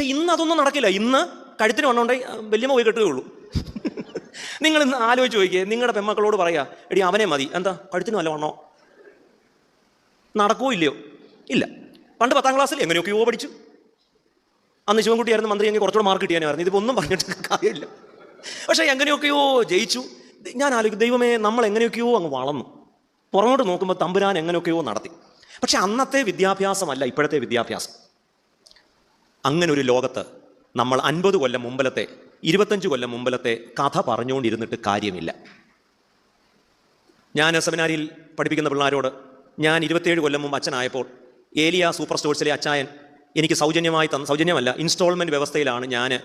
പക്ഷെ ഇന്ന് അതൊന്നും നടക്കില്ല. ഇന്ന് കഴുത്തിന് വണ്ണോണ്ടേ വല്യമ്മ പോയി കെട്ടുകയേ ഉള്ളൂ. നിങ്ങൾ ഇന്ന് ആലോചിച്ച് നോക്കിയേ നിങ്ങളുടെ പെമ്മക്കളോട് പറയാ എടി അവനെ മതി. എന്താ? കഴുത്തിന് വല്ല വണ്ണോ? നടക്കുമോ ഇല്ലയോ? ഇല്ല. പണ്ട് പത്താം ക്ലാസ്സിൽ എങ്ങനെയൊക്കെയോ പഠിച്ചു. അന്ന് ശിവൻകുട്ടിയായിരുന്നു മന്ത്രി എങ്കിൽ കുറച്ചുകൂടെ മാർക്ക് കിട്ടിയാനായിരുന്നു. ഇതിപ്പോൾ ഒന്നും പറഞ്ഞിട്ട് കാര്യമില്ല. പക്ഷേ എങ്ങനെയൊക്കെയോ ജയിച്ചു. ഞാൻ ആലോചിക്കും ദൈവമേ നമ്മൾ എങ്ങനെയൊക്കെയോ അങ്ങ് വളർന്നു. പുറമോട്ട് നോക്കുമ്പോൾ തമ്പുരാൻ എങ്ങനെയൊക്കെയോ നടത്തി. പക്ഷെ അന്നത്തെ വിദ്യാഭ്യാസമല്ല ഇപ്പോഴത്തെ വിദ്യാഭ്യാസം. അങ്ങനെ ഒരു ലോകത്ത് നമ്മൾ അൻപത് കൊല്ലം മുമ്പലത്തെ ഇരുപത്തഞ്ച് കൊല്ലം മുമ്പലത്തെ കഥ പറഞ്ഞുകൊണ്ടിരുന്നിട്ട് കാര്യമില്ല. ഞാൻ സെമിനാരിയിൽ പഠിപ്പിക്കുന്ന പിള്ളേരോട് ഞാൻ ഇരുപത്തേഴ് കൊല്ലം മുമ്പ് അച്ഛനായപ്പോൾ ഏലിയ സൂപ്പർ സ്റ്റോഴ്സിലെ അച്ചായൻ എനിക്ക് സൗജന്യമായി തന്ന സൗജന്യമല്ല ഇൻസ്റ്റാൾമെന്റ് വ്യവസ്ഥയിലാണ് ഞാൻ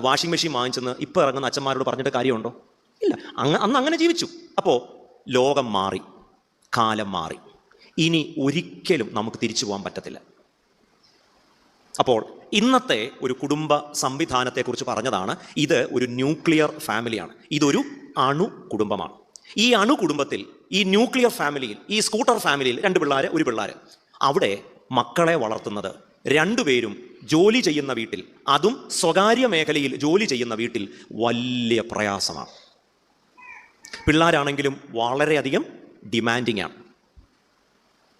വാഷിംഗ് മെഷീൻ വാങ്ങിച്ചെന്ന് ഇപ്പോൾ ഇറങ്ങുന്ന അച്ഛന്മാരോട് പറഞ്ഞിട്ട് കാര്യമുണ്ടോ? ഇല്ല. അങ്ങ് അന്ന് അങ്ങനെ ജീവിച്ചു. അപ്പോൾ ലോകം മാറി കാലം മാറി. ഇനി ഒരിക്കലും നമുക്ക് തിരിച്ചു പോകാൻ പറ്റത്തില്ല. അപ്പോൾ ഇന്നത്തെ ഒരു കുടുംബ സംവിധാനത്തെക്കുറിച്ച് പറഞ്ഞതാണ്. ഇത് ഒരു ന്യൂക്ലിയർ ഫാമിലിയാണ്. ഇതൊരു അണു കുടുംബമാണ്. ഈ അണു കുടുംബത്തിൽ ഈ ന്യൂക്ലിയർ ഫാമിലിയിൽ ഈ സ്കൂട്ടർ ഫാമിലിയിൽ രണ്ട് പിള്ളേർ ഒരു പിള്ളേർ അവിടെ മക്കളെ വളർത്തുന്നത്. രണ്ടുപേരും ജോലി ചെയ്യുന്ന വീട്ടിൽ അതും സ്വകാര്യ മേഖലയിൽ ജോലി ചെയ്യുന്ന വീട്ടിൽ വലിയ പ്രയാസമാണ്. പിള്ളേരാണെങ്കിലും വളരെയധികം ഡിമാൻഡിങ് ആണ്.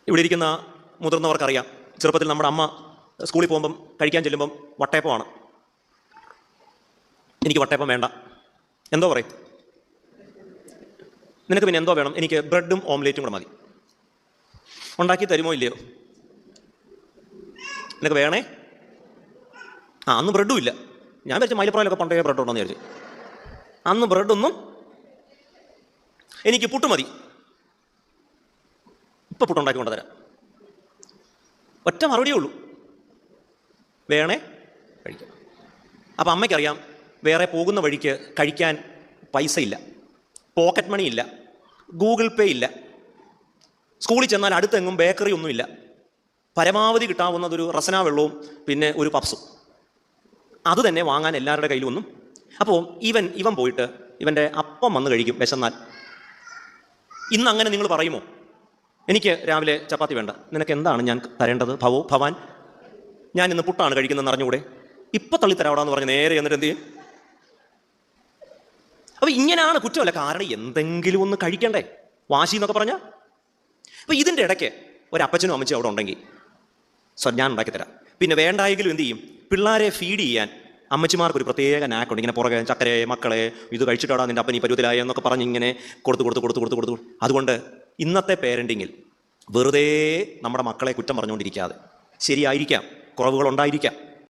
ഇവിടെ ഇരിക്കുന്ന മുതിർന്നവർക്കറിയാം. ചെറുപ്പത്തിൽ നമ്മുടെ അമ്മ സ്കൂളിൽ പോകുമ്പം കഴിക്കാൻ ചെല്ലുമ്പം വട്ടയപ്പമാണ്. എനിക്ക് വട്ടയപ്പം വേണ്ട. എന്തോ പറയും. നിനക്ക് പിന്നെ എന്തോ വേണം? എനിക്ക് ബ്രെഡും ഓംലേറ്റും കൂടെ മതി. ഉണ്ടാക്കി തരുമോ ഇല്ലയോ? നിനക്ക് വേണേ? ആ അന്ന് ബ്രെഡും ഇല്ല. ഞാൻ വിചാരിച്ചു മൈലപ്പുറയിലൊക്കെ പണ്ടേ ബ്രെഡ് ഉണ്ടോന്ന് വിചാരിച്ചു. അന്ന് ബ്രെഡൊന്നും എനിക്ക് പുട്ട് മതി. ഇപ്പം പുട്ടുണ്ടാക്കി കൊണ്ടുതരാം. ഒറ്റ മറുപടിയേ ഉള്ളൂ. വേണേ? കഴിക്കാം. അപ്പം അമ്മയ്ക്കറിയാം വേറെ പോകുന്ന വഴിക്ക് കഴിക്കാൻ പൈസ ഇല്ല പോക്കറ്റ് മണി ഇല്ല ഗൂഗിൾ പേ ഇല്ല സ്കൂളിൽ ചെന്നാൽ അടുത്തെങ്ങും ബേക്കറി ഒന്നുമില്ല പരമാവധി കിട്ടാവുന്നതൊരു റസനാ വെള്ളവും പിന്നെ ഒരു പപ്സും. അത് തന്നെ വാങ്ങാൻ എല്ലാവരുടെ കയ്യിലും ഒന്നും. അപ്പോൾ ഇവൻ ഇവൻ പോയിട്ട് ഇവന്റെ അപ്പം വന്ന് കഴിക്കും വിശന്നാൽ. ഇന്ന് അങ്ങനെ നിങ്ങൾ പറയുമോ? എനിക്ക് രാവിലെ ചപ്പാത്തി വേണ്ട. നിനക്ക് എന്താണ് ഞാൻ തരേണ്ടത്? ഭവോ ഭവാൻ ഞാൻ ഇന്ന് പുട്ടാണ് കഴിക്കുന്നതെന്ന് അറിഞ്ഞുകൂടെ? ഇപ്പൊ തള്ളിത്തരാവടാന്ന് പറഞ്ഞ് നേരെ എന്നിട്ട് എന്ത് ചെയ്യും? അപ്പൊ ഇങ്ങനെയാണ് കുറ്റമല്ല കാരണം എന്തെങ്കിലും ഒന്ന് കഴിക്കണ്ടേ? വാശി എന്നൊക്കെ പറഞ്ഞ? അപ്പൊ ഇതിന്റെ ഇടയ്ക്ക് ഒരു അപ്പച്ചനും അമ്മച്ചും അവിടെ ഉണ്ടെങ്കിൽ സോ ഞാൻ ഉണ്ടാക്കി തരാം. പിന്നെ വേണ്ടായെങ്കിലും എന്ത് ചെയ്യും? പിള്ളേരെ ഫീഡ് ചെയ്യാൻ അമ്മച്ചിമാർക്ക് ഒരു പ്രത്യേക നാക്കുണ്ട് ഇങ്ങനെ പുറകെ ചക്കരെ മക്കളെ ഇത് കഴിച്ചിട്ടാടാ നിന്റെ അപ്പൻ ഈ പരുവത്തിലായ? എന്നൊക്കെ പറഞ്ഞ് ഇങ്ങനെ കൊടുത്ത് കൊടുത്ത് കൊടുത്ത് കൊടുത്ത് കൊടുത്ത് അതുകൊണ്ട് ഇന്നത്തെ പേരന്റിങ്ങിൽ വെറുതെ നമ്മുടെ മക്കളെ കുറ്റം പറഞ്ഞുകൊണ്ടിരിക്കാതെ ശരിയായിരിക്കാം. കുറവുകൾ ഉണ്ടായിരിക്കാം